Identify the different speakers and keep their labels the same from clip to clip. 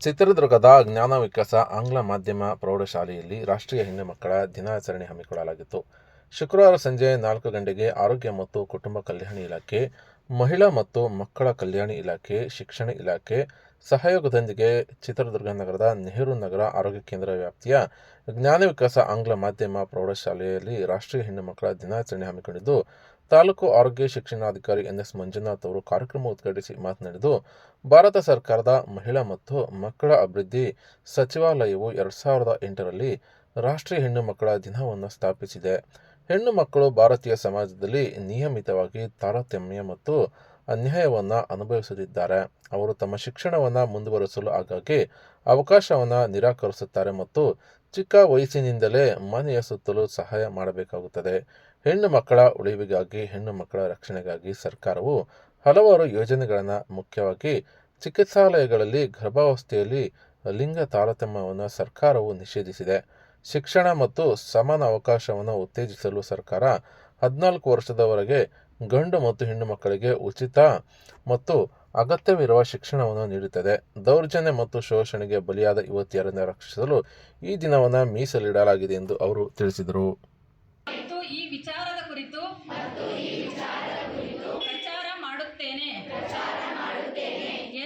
Speaker 1: ಚಿತ್ರದುರ್ಗದ ಜ್ಞಾನ ವಿಕಾಸ ಆಂಗ್ಲ ಮಾಧ್ಯಮ ಪ್ರೌಢಶಾಲೆಯಲ್ಲಿ ರಾಷ್ಟ್ರೀಯ ಹೆಣ್ಣು ಮಕ್ಕಳ ದಿನಾಚರಣೆ ಹಮ್ಮಿಕೊಳ್ಳಲಾಗಿತ್ತು. ಶುಕ್ರವಾರ ಸಂಜೆ ನಾಲ್ಕು ಗಂಟೆಗೆ ಆರೋಗ್ಯ ಮತ್ತು ಕುಟುಂಬ ಕಲ್ಯಾಣ ಇಲಾಖೆ, ಮಹಿಳಾ ಮತ್ತು ಮಕ್ಕಳ ಕಲ್ಯಾಣ ಇಲಾಖೆ, ಶಿಕ್ಷಣ ಇಲಾಖೆ ಸಹಯೋಗದೊಂದಿಗೆ ಚಿತ್ರದುರ್ಗ ನಗರದ ನೆಹರು ನಗರ ಆರೋಗ್ಯ ಕೇಂದ್ರ ವ್ಯಾಪ್ತಿಯ ಜ್ಞಾನ ವಿಕಾಸ ಆಂಗ್ಲ ಮಾಧ್ಯಮ ಪ್ರೌಢಶಾಲೆಯಲ್ಲಿ ರಾಷ್ಟ್ರೀಯ ಹೆಣ್ಣು ಮಕ್ಕಳ ದಿನಾಚರಣೆ ಹಮ್ಮಿಕೊಂಡಿದ್ದು, ತಾಲೂಕು ಆರೋಗ್ಯ ಶಿಕ್ಷಣಾಧಿಕಾರಿ ಎನ್ ಎಸ್ ಮಂಜುನಾಥ್ ಅವರು ಕಾರ್ಯಕ್ರಮ ಉದ್ಘಾಟಿಸಿ ಮಾತನಾಡಿದ್ದು, ಭಾರತ ಸರ್ಕಾರದ ಮಹಿಳಾ ಮತ್ತು ಮಕ್ಕಳ ಅಭಿವೃದ್ಧಿ ಸಚಿವಾಲಯವು ಎರಡು ಸಾವಿರದ ಎಂಟರಲ್ಲಿ ರಾಷ್ಟ್ರೀಯ ಹೆಣ್ಣು ಮಕ್ಕಳ ದಿನವನ್ನು ಸ್ಥಾಪಿಸಿದೆ. ಹೆಣ್ಣು ಮಕ್ಕಳು ಭಾರತೀಯ ಸಮಾಜದಲ್ಲಿ ನಿಯಮಿತವಾಗಿ ತಾರತಮ್ಯ ಮತ್ತು ಅನ್ಯಾಯವನ್ನು ಅನುಭವಿಸುತ್ತಿದ್ದಾರೆ ಅವರು ತಮ್ಮ ಶಿಕ್ಷಣವನ್ನು ಮುಂದುವರಿಸಲು ಆಗಾಗ್ಗೆ ಅವಕಾಶವನ್ನು ನಿರಾಕರಿಸುತ್ತಾರೆ ಮತ್ತು ಚಿಕ್ಕ ವಯಸ್ಸಿನಿಂದಲೇ ಮನೆಯ ಸುತ್ತಲೂ ಸಹಾಯ ಮಾಡಬೇಕಾಗುತ್ತದೆ. ಹೆಣ್ಣು ಮಕ್ಕಳ ಉಳಿವಿಗಾಗಿ, ಹೆಣ್ಣು ಮಕ್ಕಳ ರಕ್ಷಣೆಗಾಗಿ ಸರ್ಕಾರವು ಹಲವಾರು ಯೋಜನೆಗಳನ್ನು ಮುಖ್ಯವಾಗಿ ಚಿಕಿತ್ಸಾಲಯಗಳಲ್ಲಿ ಗರ್ಭಾವಸ್ಥೆಯಲ್ಲಿ ಲಿಂಗ ತಾರತಮ್ಯವನ್ನು ಸರ್ಕಾರವು ನಿಷೇಧಿಸಿದೆ. ಶಿಕ್ಷಣ ಮತ್ತು ಸಮಾನ ಅವಕಾಶವನ್ನು ಉತ್ತೇಜಿಸಲು ಸರ್ಕಾರ ಹದಿನಾಲ್ಕು ವರ್ಷದವರೆಗೆ ಗಂಡು ಮತ್ತು ಹೆಣ್ಣು ಮಕ್ಕಳಿಗೆ ಉಚಿತ ಮತ್ತು ಅಗತ್ಯವಿರುವ ಶಿಕ್ಷಣವನ್ನು ನೀಡುತ್ತದೆ. ದೌರ್ಜನ್ಯ ಮತ್ತು ಶೋಷಣೆಗೆ ಬಲಿಯಾದ ಯುವತಿಯರನ್ನು ರಕ್ಷಿಸಲು ಈ ದಿನವನ್ನು ಮೀಸಲಿಡಲಾಗಿದೆ ಎಂದು ಅವರು ತಿಳಿಸಿದರು.
Speaker 2: ಮತ್ತು ಈ ವಿಚಾರದ ಕುರಿತು ಪ್ರಚಾರ ಮಾಡುತ್ತೇನೆ.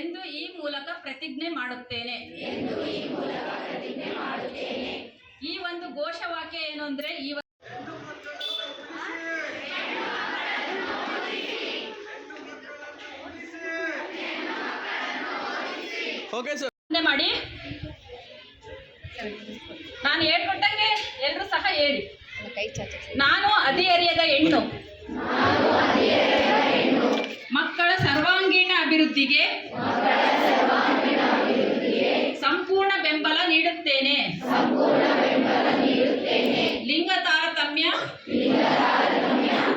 Speaker 2: ಎಂದು ಈ ಮೂಲಕ ಪ್ರತಿಜ್ಞೆ ಮಾಡುತ್ತೇನೆ. ಈ ಒಂದು ಘೋಷವಾಕ್ಯ ಏನು ಅಂದ್ರೆ ಈ
Speaker 3: ಓಕೆ ಸರ್
Speaker 2: ಮಾಡಿ. ನಾನು ಹೇಳ್ಕೊಟ್ಟಂಗೆ ಎಲ್ಲರೂ ಸಹ ಹೇಳಿ ನಾನು ಹದಿಹರೆಯದ ಹೆಣ್ಣು ಮಕ್ಕಳ ಸರ್ವಾಂಗೀಣ ಅಭಿವೃದ್ಧಿಗೆ ಸಂಪೂರ್ಣ ಬೆಂಬಲ ನೀಡುತ್ತೇನೆ. ಲಿಂಗ ತಾರತಮ್ಯ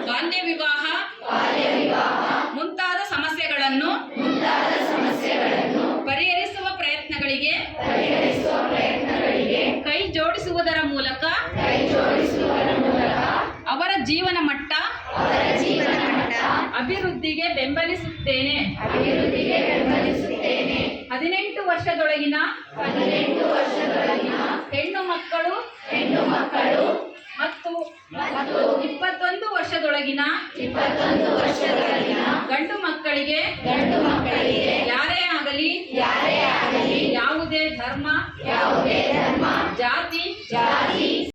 Speaker 2: ಬಾಲ್ಯ ವಿವಾಹ ಜೀವನ ಮಟ್ಟ ಅಭಿವೃದ್ಧಿಗೆ ಬೆಂಬಲಿಸುತ್ತೇನೆ. ಹದಿನೆಂಟು ವರ್ಷದೊಳಗಿನ ಹೆಣ್ಣು ಮಕ್ಕಳು ಮತ್ತು ಇಪ್ಪತ್ತೊಂದು ವರ್ಷದೊಳಗಿನ ಗಂಡು ಮಕ್ಕಳಿಗೆ